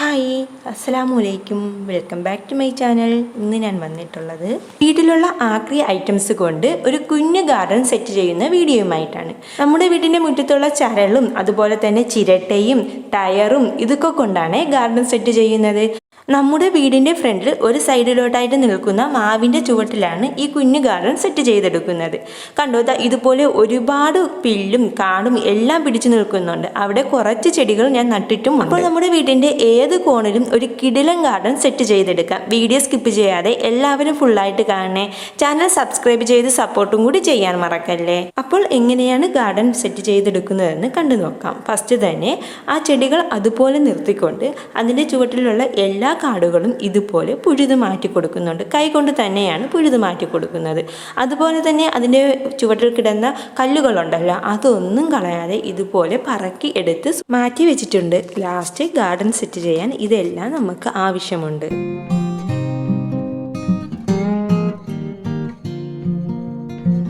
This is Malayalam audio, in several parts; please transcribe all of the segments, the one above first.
ഹായ് അസ്സലാമു അലൈക്കും welcome back to my channel. ഇന്ന് ഞാൻ വന്നിട്ടുള്ളത് വീട്ടിലുള്ള ആക്രി ഐറ്റംസ് കൊണ്ട് ഒരു കുഞ്ഞു ഗാർഡൻ സെറ്റ് ചെയ്യുന്ന വീഡിയോയുമായിട്ടാണ്. നമ്മുടെ വീടിന്റെ മുറ്റത്തുള്ള ചരളും അതുപോലെ തന്നെ ചിരട്ടയും ടയറും ഇതൊക്കെ കൊണ്ടാണ് ഗാർഡൻ സെറ്റ് ചെയ്യുന്നത്. നമ്മുടെ വീടിന്റെ ഫ്രണ്ടിൽ ഒരു സൈഡിലോട്ടായിട്ട് നിൽക്കുന്ന മാവിന്റെ ചുവട്ടിലാണ് ഈ കുഞ്ഞു ഗാർഡൻ സെറ്റ് ചെയ്തെടുക്കുന്നത്. കണ്ടോ ഇതുപോലെ ഒരുപാട് പില്ലും കാടും എല്ലാം പിടിച്ചു നിൽക്കുന്നുണ്ട്. അവിടെ കുറച്ച് ചെടികൾ ഞാൻ നട്ടിട്ടും അപ്പോൾ നമ്മുടെ വീടിന്റെ ഏത് കോണിലും ഒരു കിടിലൻ ഗാർഡൻ സെറ്റ് ചെയ്തെടുക്കാം. വീഡിയോ സ്കിപ്പ് ചെയ്യാതെ എല്ലാവരും ഫുള്ളായിട്ട് കാണണേ. ചാനൽ സബ്സ്ക്രൈബ് ചെയ്ത് സപ്പോർട്ടും കൂടി ചെയ്യാൻ മറക്കല്ലേ? അപ്പോൾ എങ്ങനെയാണ് ഗാർഡൻ സെറ്റ് ചെയ്തെടുക്കുന്നതെന്ന് കണ്ടു നോക്കാം. ഫസ്റ്റ് തന്നെ ആ ചെടികൾ അതുപോലെ നിർത്തിക്കൊണ്ട് അതിന്റെ ചുവട്ടിലുള്ള എല്ലാ കാടുകളും ഇതുപോലെ പുഴുത് മാറ്റി കൊടുക്കുന്നുണ്ട്. കൈകൊണ്ട് തന്നെയാണ് പുഴുത് മാറ്റി കൊടുക്കുന്നത്. അതുപോലെ തന്നെ അതിന്റെ ചുവട്ടിൽ കിടന്ന കല്ലുകളുണ്ടല്ലോ അതൊന്നും കളയാതെ ഇതുപോലെ പറക്കി എടുത്ത് മാറ്റി വെച്ചിട്ടുണ്ട്. ലാസ്റ്റ് ഗാർഡൻ സെറ്റ് ചെയ്യാൻ ഇതെല്ലാം നമുക്ക് ആവശ്യമുണ്ട്.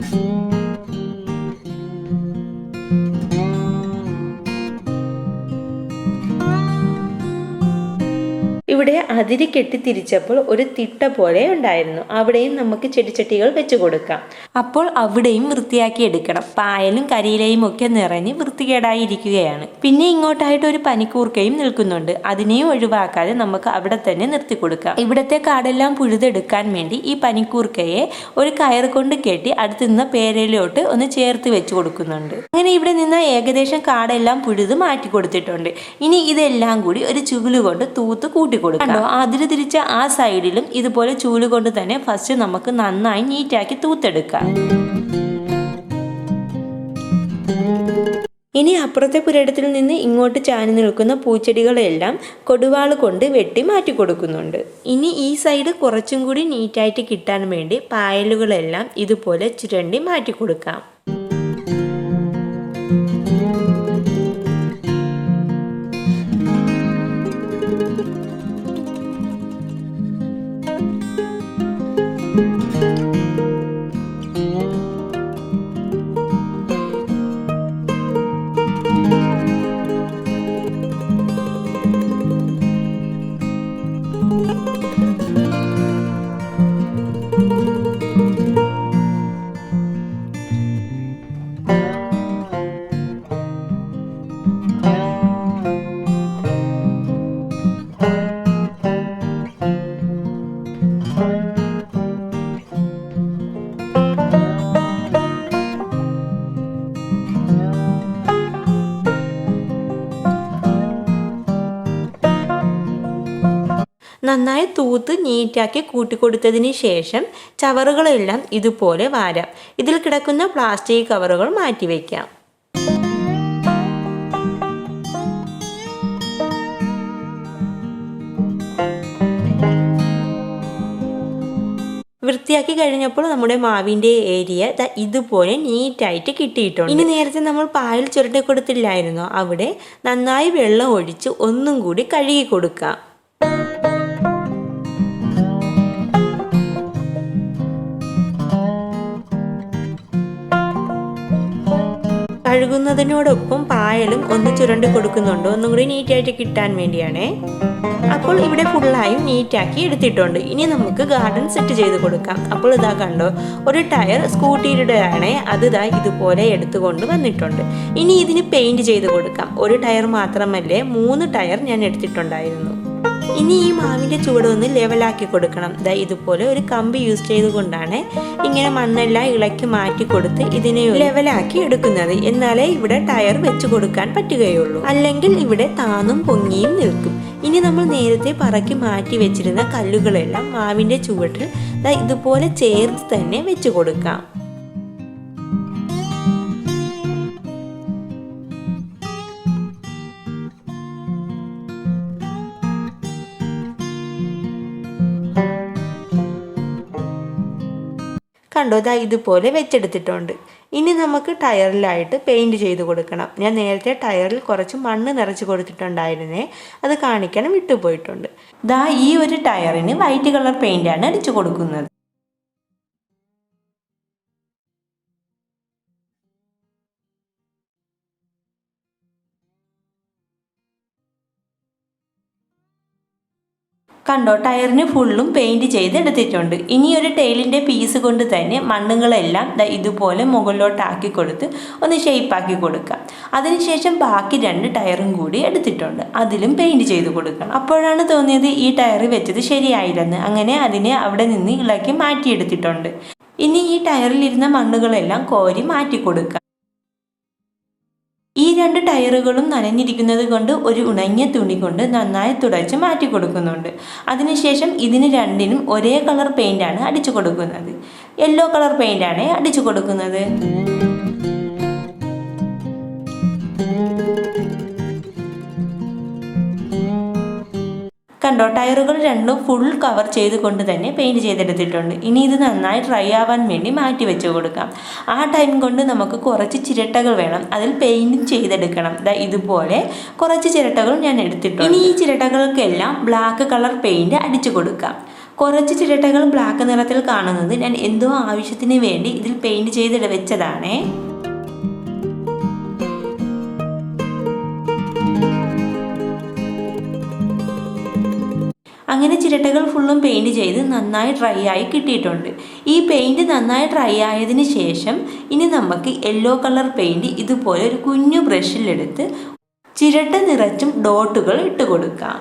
ഇവിടെ അതിര് കെട്ടി തിരിച്ചപ്പോൾ ഒരു തിട്ട പോലെ ഉണ്ടായിരുന്നു. അവിടെയും നമുക്ക് ചെടിച്ചട്ടികൾ വെച്ചു കൊടുക്കാം. അപ്പോൾ അവിടെയും വൃത്തിയാക്കി എടുക്കണം. പായലും കരിയിലയും ഒക്കെ നിറഞ്ഞ് വൃത്തികേടായി ഇരിക്കുകയാണ് പിന്നെ ഇങ്ങോട്ടായിട്ട് ഒരു പനിക്കൂർക്കയും നിൽക്കുന്നുണ്ട്. അതിനെയും ഒഴിവാക്കാതെ നമുക്ക് അവിടെ തന്നെ നിർത്തി കൊടുക്കാം. ഇവിടത്തെ കാടെല്ലാം പുഴുതെടുക്കാൻ വേണ്ടി ഈ പനിക്കൂർക്കയെ ഒരു കയർ കൊണ്ട് കെട്ടി അടുത്ത് നിന്ന് പേരയിലോട്ട് ഒന്ന് ചേർത്ത് വെച്ച് കൊടുക്കുന്നുണ്ട്. അങ്ങനെ ഇവിടെ നിന്ന് ഏകദേശം കാടെല്ലാം പുഴുത് മാറ്റി കൊടുത്തിട്ടുണ്ട്. ഇനി ഇതെല്ലാം കൂടി ഒരു ചുകിൽ കൊണ്ട് തൂത്ത് കൂട്ടി കൊടുക്കാം അതിന് തിരിച്ച ആ സൈഡിലും ഇതുപോലെ ചൂൽ കൊണ്ട് തന്നെ ഫസ്റ്റ് നമുക്ക് നന്നായി നീറ്റാക്കി തൂത്തെടുക്കാം. ഇനി അപ്പുറത്തെ പുരയിടത്തിൽ നിന്ന് ഇങ്ങോട്ട് ചാഞ്ഞു നിൽക്കുന്ന പൂച്ചെടികളെല്ലാം കൊടുവാൾ കൊണ്ട് വെട്ടി മാറ്റി കൊടുക്കുന്നുണ്ട്. ഇനി ഈ സൈഡ് കുറച്ചും കൂടി നീറ്റായിട്ട് കിട്ടാൻ വേണ്ടി പായലുകളെല്ലാം ഇതുപോലെ ചുരണ്ടി മാറ്റി കൊടുക്കാം. നന്നായി തൂത്ത് നീറ്റാക്കി കൂട്ടിക്കൊടുത്തതിന് ശേഷം ചവറുകളെല്ലാം ഇതുപോലെ വാരാം. ഇതിൽ കിടക്കുന്ന പ്ലാസ്റ്റിക് കവറുകൾ മാറ്റിവെക്കാം വൃത്തിയാക്കി കഴിഞ്ഞപ്പോൾ നമ്മുടെ മാവിന്റെ ഏരിയ ഇതുപോലെ നീറ്റായിട്ട് കിട്ടിയിട്ടുണ്ട്. ഇനി നേരത്തെ നമ്മൾ പായൽ ചുരട്ടി കൊടുത്തില്ലായിരുന്നോ? അവിടെ നന്നായി വെള്ളം ഒഴിച്ച് ഒന്നും കൂടി കഴുകി കൊടുക്കാം. കഴുകുന്നതിനോടൊപ്പം പായലും ഒന്ന് ചുരണ്ടി കൊടുക്കുന്നുണ്ട്. ഒന്നും കൂടി നീറ്റായിട്ട് കിട്ടാൻ വേണ്ടിയാണേ. അപ്പോൾ ഇവിടെ ഫുള്ളായും നീറ്റാക്കി എടുത്തിട്ടുണ്ട്. ഇനി നമുക്ക് ഗാർഡൻ സെറ്റ് ചെയ്ത് കൊടുക്കാം. അപ്പോൾ ഇതാ കണ്ടോ ഒരു ടയർ സ്കൂട്ടിയുടെ ആണേ അത് ഇതാ ഇതുപോലെ എടുത്തുകൊണ്ട് വന്നിട്ടുണ്ട്. ഇനി ഇതിന് പെയിന്റ് ചെയ്ത് കൊടുക്കാം. ഒരു ടയർ മാത്രമല്ലേ മൂന്ന് ടയർ ഞാൻ എടുത്തിട്ടുണ്ടായിരുന്നു. ഇനി ഈ മാവിന്റെ ചുവടൊന്ന് ലെവലാക്കി കൊടുക്കണം. ദാ ഇതുപോലെ ഒരു കമ്പി യൂസ് ചെയ്തുകൊണ്ടാണ് ഇങ്ങനെ മണ്ണെല്ലാം ഇളക്കി മാറ്റി കൊടുത്ത് ഇതിനെ ലെവലാക്കി എടുക്കുന്നത്. എന്നാലേ ഇവിടെ ടയർ വെച്ച് കൊടുക്കാൻ പറ്റുകയുള്ളൂ. അല്ലെങ്കിൽ ഇവിടെ താന്നും പൊങ്ങിയും നിൽക്കും. ഇനി നമ്മൾ നേരത്തെ പറക്കി മാറ്റി വെച്ചിരുന്ന കല്ലുകളെല്ലാം മാവിന്റെ ചുവട്ടിൽ ഇതുപോലെ ചേർത്ത് തന്നെ വെച്ച് കൊടുക്കാം. കണ്ടോ? ഇതാ ഇതുപോലെ വെച്ചെടുത്തിട്ടുണ്ട്. ഇനി നമുക്ക് ടയറിലായിട്ട് പെയിന്റ് ചെയ്ത് കൊടുക്കണം. ഞാൻ നേരത്തെ ടയറിൽ കുറച്ച് മണ്ണ് നിറച്ച് കൊടുത്തിട്ടുണ്ടായിരുന്നേ. അത് കാണിക്കാൻ വിട്ടുപോയിട്ടുണ്ട്. ദാ ഈ ഒരു ടയറിന് വൈറ്റ് കളർ പെയിന്റാണ് അടിച്ചു കൊടുക്കുന്നത്. കണ്ടോ? ടയറിന് ഫുള്ളും പെയിന്റ് ചെയ്ത് എടുത്തിട്ടുണ്ട്. ഇനി ഒരു ടൈലിന്റെ പീസ് കൊണ്ട് തന്നെ മണ്ണുകളെല്ലാം ഇതുപോലെ മുകളിലോട്ടാക്കി കൊടുത്ത് ഒന്ന് ഷെയ്പ്പാക്കി ആക്കി കൊടുക്കാം. അതിനുശേഷം ബാക്കി രണ്ട് ടയറും കൂടി എടുത്തിട്ടുണ്ട്. അതിലും പെയിന്റ് ചെയ്ത് കൊടുക്കണം. അപ്പോഴാണ് തോന്നിയത് ഈ ടയർ വെച്ചത് ശരിയായില്ലെന്ന്. അങ്ങനെ അതിനെ അവിടെ നിന്ന് ഇളക്കി മാറ്റിയെടുത്തിട്ടുണ്ട്. ഇനി ഈ ടയറിലിരുന്ന മണ്ണുകളെല്ലാം കോരി മാറ്റി കൊടുക്കാം. ഈ രണ്ട് ടയറുകളും നനഞ്ഞിരിക്കുന്നത് കൊണ്ട് ഒരു ഉണങ്ങിയ തുണി കൊണ്ട് നന്നായി തുടച്ച് മാറ്റി കൊടുക്കുന്നുണ്ട്. അതിനുശേഷം ഇതിന് രണ്ടിനും ഒരേ കളർ പെയിന്റാണ് അടിച്ചു കൊടുക്കുന്നത്. യെല്ലോ കളർ പെയിന്റാണ് അടിച്ചു കൊടുക്കുന്നത്. കണ്ടോ? ടയറുകൾ രണ്ടും ഫുൾ കവർ ചെയ്തുകൊണ്ട് തന്നെ പെയിന്റ് ചെയ്തെടുത്തിട്ടുണ്ട്. ഇനി ഇത് നന്നായി ഡ്രൈ ആവാൻ വേണ്ടി മാറ്റി വെച്ച് കൊടുക്കാം. ആ ടൈം കൊണ്ട് നമുക്ക് കുറച്ച് ചിരട്ടകൾ വേണം. അതിൽ പെയിന്റ് ചെയ്തെടുക്കണം. ദാ ഇതുപോലെ കുറച്ച് ചിരട്ടകൾ ഞാൻ എടുത്തിട്ടുണ്ട്. ഇനി ഈ ചിരട്ടകൾക്കെല്ലാം ബ്ലാക്ക് കളർ പെയിന്റ് അടിച്ചു കൊടുക്കാം. കുറച്ച് ചിരട്ടകൾ ബ്ലാക്ക് നിറത്തിൽ കാണുന്നത് ഞാൻ എന്തോ ആവശ്യത്തിന് വേണ്ടി ഇതിൽ പെയിന്റ് ചെയ്തിട വെച്ചതാണേ. അങ്ങനെ ചിരട്ടകൾ ഫുള്ളും പെയിന്റ് ചെയ്ത് നന്നായി ഡ്രൈ ആയി കിട്ടിയിട്ടുണ്ട്. ഈ പെയിന്റ് നന്നായി ഡ്രൈ ആയതിന് ശേഷം ഇനി നമുക്ക് യെല്ലോ കളർ പെയിന്റ് ഇതുപോലെ ഒരു കുഞ്ഞു ബ്രഷിലെടുത്ത് ചിരട്ട നിറച്ചും ഡോട്ടുകൾ ഇട്ട് കൊടുക്കാം.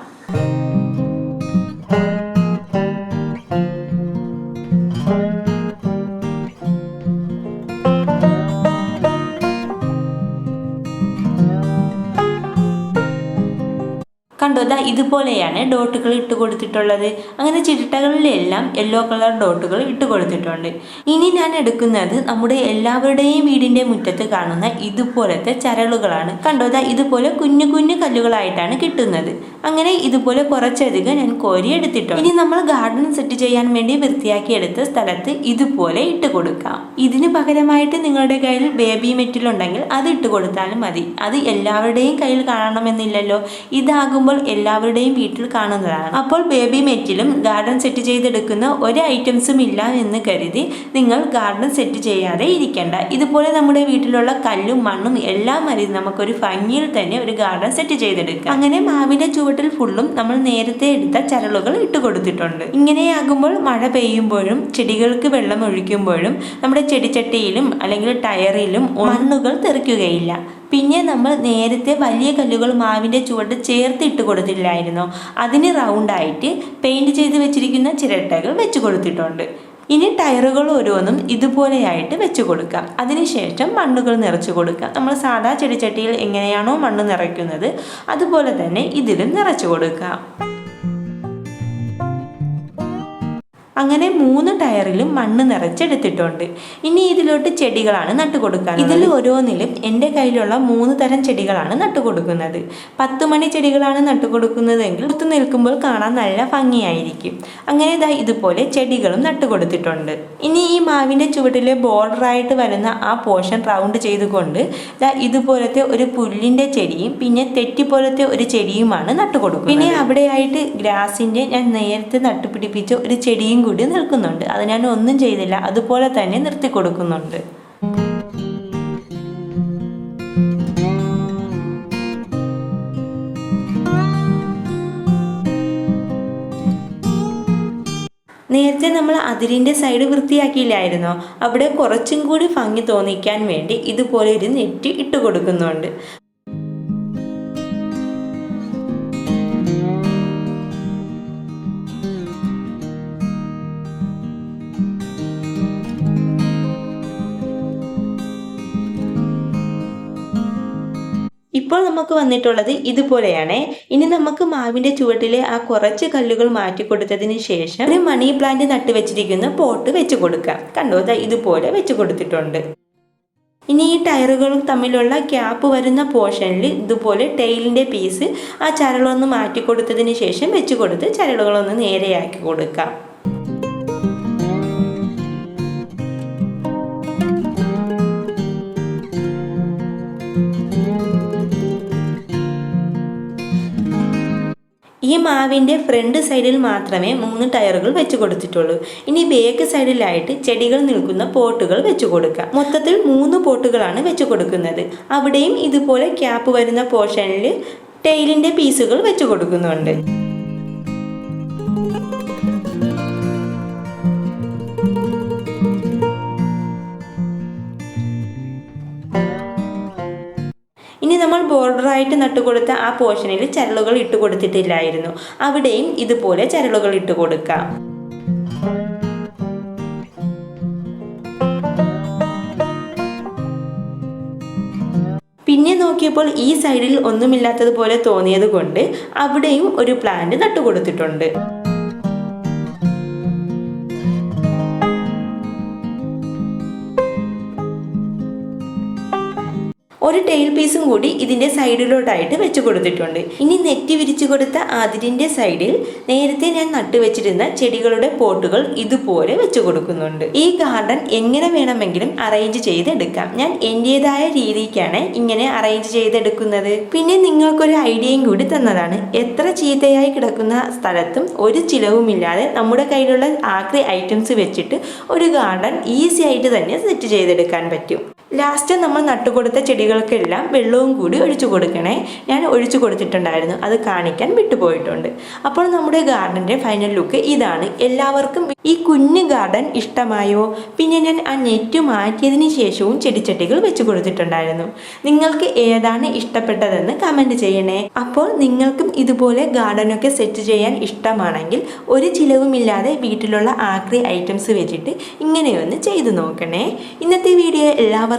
കണ്ടോ ദാ ഇതുപോലെയാണ് ഡോട്ടുകൾ ഇട്ട് കൊടുത്തിട്ടുള്ളത്. അങ്ങനെ ചിരട്ടകളിലെല്ലാം യെല്ലോ കളർ ഡോട്ടുകൾ ഇട്ട് കൊടുത്തിട്ടുണ്ട്. ഇനി ഞാൻ എടുക്കുന്നത് നമ്മുടെ എല്ലാവരുടെയും വീടിന്റെ മുറ്റത്ത് കാണുന്ന ഇതുപോലത്തെ ചരളുകളാണ്. കണ്ടോ? ദാ ഇതുപോലെ കുഞ്ഞു കുഞ്ഞു കല്ലുകളായിട്ടാണ് കിട്ടുന്നത്. അങ്ങനെ ഇതുപോലെ കുറച്ചധികം ഞാൻ കോരി എടുത്തിട്ടുണ്ട്. ഇനി നമ്മൾ ഗാർഡൻ സെറ്റ് ചെയ്യാൻ വേണ്ടി വൃത്തിയാക്കി എടുത്ത സ്ഥലത്ത് ഇതുപോലെ ഇട്ട് കൊടുക്കാം. ഇതിന് പകരമായിട്ട് നിങ്ങളുടെ കയ്യിൽ ബേബി മെറ്റിൽ ഉണ്ടെങ്കിൽ അത് ഇട്ട് കൊടുത്താലും മതി. അത് എല്ലാവരുടെയും കയ്യിൽ കാണണമെന്നില്ലല്ലോ. ഇതാകുമ്പോൾ എല്ലാവരുടെയും വീട്ടിൽ കാണുന്നതാണ്. അപ്പോൾ ബേബി മെറ്റിലും ഗാർഡൻ സെറ്റ് ചെയ്തെടുക്കുന്ന ഒരു ഐറ്റംസും ഇല്ല എന്ന് കരുതി നിങ്ങൾ ഗാർഡൻ സെറ്റ് ചെയ്യാതെ ഇരിക്കേണ്ട. ഇതുപോലെ നമ്മുടെ വീട്ടിലുള്ള കല്ലും മണ്ണും എല്ലാം അരി നമുക്കൊരു ഭംഗിയിൽ തന്നെ ഒരു ഗാർഡൻ സെറ്റ് ചെയ്തെടുക്കാം. അങ്ങനെ മാവിന്റെ ചുവട്ടിൽ ഫുള്ളും നമ്മൾ നേരത്തെ എടുത്ത ചരളുകൾ ഇട്ട് കൊടുത്തിട്ടുണ്ട്. ഇങ്ങനെയാകുമ്പോൾ മഴ പെയ്യുമ്പോഴും ചെടികൾക്ക് വെള്ളം ഒഴിക്കുമ്പോഴും നമ്മുടെ ചെടിച്ചട്ടിയിലും അല്ലെങ്കിൽ ടയറിലും മണ്ണുകൾ തെറിക്കുകയില്ല. പിന്നെ നമ്മൾ നേരത്തെ വലിയ കല്ലുകൾ മാവിന്റെ ചുവട് ചേർത്തിട്ട് കൊടുത്തില്ലായിരുന്നോ. അതിന് റൗണ്ടായിട്ട് പെയിന്റ് ചെയ്ത് വെച്ചിരിക്കുന്ന ചിരട്ടകൾ വെച്ച് കൊടുത്തിട്ടുണ്ട്. ഇനി ടയറുകൾ ഓരോന്നും ഇതുപോലെയായിട്ട് വെച്ച് കൊടുക്കാം. അതിനുശേഷം മണ്ണുകൾ നിറച്ച് കൊടുക്കാം. നമ്മൾ സാധാ ചെടിച്ചട്ടിയിൽ എങ്ങനെയാണോ മണ്ണ് നിറയ്ക്കുന്നത് അതുപോലെ തന്നെ ഇതിലും നിറച്ച് കൊടുക്കാം. അങ്ങനെ മൂന്ന് ടയറിലും മണ്ണ് നിറച്ചെടുത്തിട്ടുണ്ട്. ഇനി ഇതിലോട്ട് ചെടികളാണ് നട്ടുകൊടുക്കുക ഇതിൽ ഓരോന്നിലും എന്റെ കയ്യിലുള്ള മൂന്ന് തരം ചെടികളാണ് നട്ടുകൊടുക്കുന്നത്. പത്ത് മണി ചെടികളാണ് നട്ടുകൊടുക്കുന്നതെങ്കിൽ പുറത്ത് നിൽക്കുമ്പോൾ കാണാൻ നല്ല ഭംഗിയായിരിക്കും. അങ്ങനെ ഇതാ ഇതുപോലെ ചെടികളും നട്ടുകൊടുത്തിട്ടുണ്ട്. ഇനി ഈ മാവിന്റെ ചുവട്ടിലെ ബോർഡറായിട്ട് വരുന്ന ആ പോർഷൻ റൗണ്ട് ചെയ്തുകൊണ്ട് ഇതാ ഇതുപോലത്തെ ഒരു പുല്ലിന്റെ ചെടിയും പിന്നെ തെറ്റി പോലത്തെ ഒരു ചെടിയുമാണ് നട്ടുകൊടുക്കുന്നത്. പിന്നെ അവിടെയായിട്ട് ഗ്രാസിന്റെ ഞാൻ നേരത്തെ നട്ടുപിടിപ്പിച്ച ഒരു ചെടിയും കൂടി നിൽക്കുന്നുണ്ട്. അത് ഞാൻ ഒന്നും ചെയ്തില്ല. അതുപോലെ തന്നെ നിർത്തി കൊടുക്കുന്നുണ്ട്. നേരത്തെ നമ്മൾ അതിരിന്റെ സൈഡ് വൃത്തിയാക്കിയില്ലായിരുന്നോ? അവിടെ കുറച്ചും കൂടി ഭംഗി തോന്നിക്കാൻ വേണ്ടി ഇതുപോലെ ഒരു നെറ്റ് ഇട്ട് കൊടുക്കുന്നുണ്ട്. ഇപ്പോൾ നമുക്ക് വന്നിട്ടുള്ളത് ഇതുപോലെയാണ്. ഇനി നമുക്ക് മാവിന്റെ ചുവട്ടിലെ ആ കുറച്ച് കല്ലുകൾ മാറ്റി കൊടുത്തതിന് ശേഷം ഒരു മണി പ്ലാന്റ് നട്ട് വെച്ചിരിക്കുന്ന പോട്ട് വെച്ച് കൊടുക്കാം. കണ്ടോ ഇതുപോലെ വെച്ച് കൊടുത്തിട്ടുണ്ട്. ഇനി ഈ ടയറുകൾ തമ്മിലുള്ള ഗ്യാപ്പ് വരുന്ന പോർഷനിൽ ഇതുപോലെ ടെയിലിന്റെ പീസ് ആ ചരളൊന്ന് മാറ്റി കൊടുത്തതിന് ശേഷം വെച്ച് കൊടുത്ത് ചരളുകളൊന്ന് നേരെയാക്കി കൊടുക്കാം. ഈ മാവിന്റെ ഫ്രണ്ട് സൈഡിൽ മാത്രമേ മൂന്ന് ടയറുകൾ വെച്ച് കൊടുത്തിട്ടുള്ളൂ. ഇനി ബേക്ക് സൈഡിലായിട്ട് ചെടികൾ നിൽക്കുന്ന പോട്ടുകൾ വെച്ച് കൊടുക്കാം. മൊത്തത്തിൽ മൂന്ന് പോട്ടുകളാണ് വെച്ച് കൊടുക്കുന്നത്. അവിടെയും ഇതുപോലെ ക്യാപ്പ് വരുന്ന പോർഷനിൽ ടെയിലിന്റെ പീസുകൾ വെച്ച് കൊടുക്കുന്നുണ്ട്. ബോർഡറായിട്ട് നട്ടുകൊടുത്ത ആ പോർഷനിൽ ചരളുകൾ ഇട്ട് കൊടുത്തിട്ടില്ലായിരുന്നു. അവിടെയും ഇതുപോലെ ചരളുകൾ ഇട്ട് കൊടുക്കാം. പിന്നെ നോക്കിയപ്പോൾ ഈ സൈഡിൽ ഒന്നുമില്ലാത്തതുപോലെ തോന്നിയത് കൊണ്ട് അവിടെയും ഒരു പ്ലാന്റ് നട്ടുകൊടുത്തിട്ടുണ്ട്. ഒരു ടെയിൽ പീസും കൂടി ഇതിന്റെ സൈഡിലോട്ടായിട്ട് വെച്ച് കൊടുത്തിട്ടുണ്ട്. ഇനി നെറ്റി വിരിച്ചു കൊടുത്ത അതിരിന്റെ സൈഡിൽ നേരത്തെ ഞാൻ നട്ടുവെച്ചിരുന്ന ചെടികളുടെ പോട്ടുകൾ ഇതുപോലെ വെച്ച് കൊടുക്കുന്നുണ്ട്. ഈ ഗാർഡൻ എങ്ങനെ വേണമെങ്കിലും അറേഞ്ച് ചെയ്തെടുക്കാം. ഞാൻ എന്റെതായ രീതിക്കാണ് ഇങ്ങനെ അറേഞ്ച് ചെയ്തെടുക്കുന്നത്. പിന്നെ നിങ്ങൾക്കൊരു ഐഡിയയും കൂടി തന്നതാണ്. എത്ര ചീത്തയായി കിടക്കുന്ന സ്ഥലത്തും ഒരു ചിലവുമില്ലാതെ നമ്മുടെ കയ്യിലുള്ള ആക്രി ഐറ്റംസ് വെച്ചിട്ട് ഒരു ഗാർഡൻ ഈസി ആയിട്ട് തന്നെ സെറ്റ് ചെയ്തെടുക്കാൻ പറ്റും. ലാസ്റ്റ് നമ്മൾ നട്ടുകൊടുത്ത ചെടികൾക്കെല്ലാം വെള്ളവും കൂടി ഒഴിച്ചു കൊടുക്കണേ. ഞാൻ ഒഴിച്ചു കൊടുത്തിട്ടുണ്ടായിരുന്നു. അത് കാണിക്കാൻ വിട്ടുപോയിട്ടുണ്ട്. അപ്പോൾ നമ്മുടെ ഗാർഡന്റെ ഫൈനൽ ലുക്ക് ഇതാണ്. എല്ലാവർക്കും ഈ കുഞ്ഞു ഗാർഡൻ ഇഷ്ടമായോ? പിന്നെ ഞാൻ ആ നെറ്റ് മാറ്റിയതിന് ശേഷവും ചെടിച്ചട്ടികൾ വെച്ചു കൊടുത്തിട്ടുണ്ടായിരുന്നു. നിങ്ങൾക്ക് ഏതാണ് ഇഷ്ടപ്പെട്ടതെന്ന് കമന്റ് ചെയ്യണേ. അപ്പോൾ നിങ്ങൾക്കും ഇതുപോലെ ഗാർഡനൊക്കെ സെറ്റ് ചെയ്യാൻ ഇഷ്ടമാണെങ്കിൽ ഒരു ചിലവുമില്ലാതെ വീട്ടിലുള്ള ആക്രി ഐറ്റംസ് വെച്ചിട്ട് ഇങ്ങനെയൊന്ന് ചെയ്തു നോക്കണേ. ഇന്നത്തെ വീഡിയോ എല്ലാവർക്കും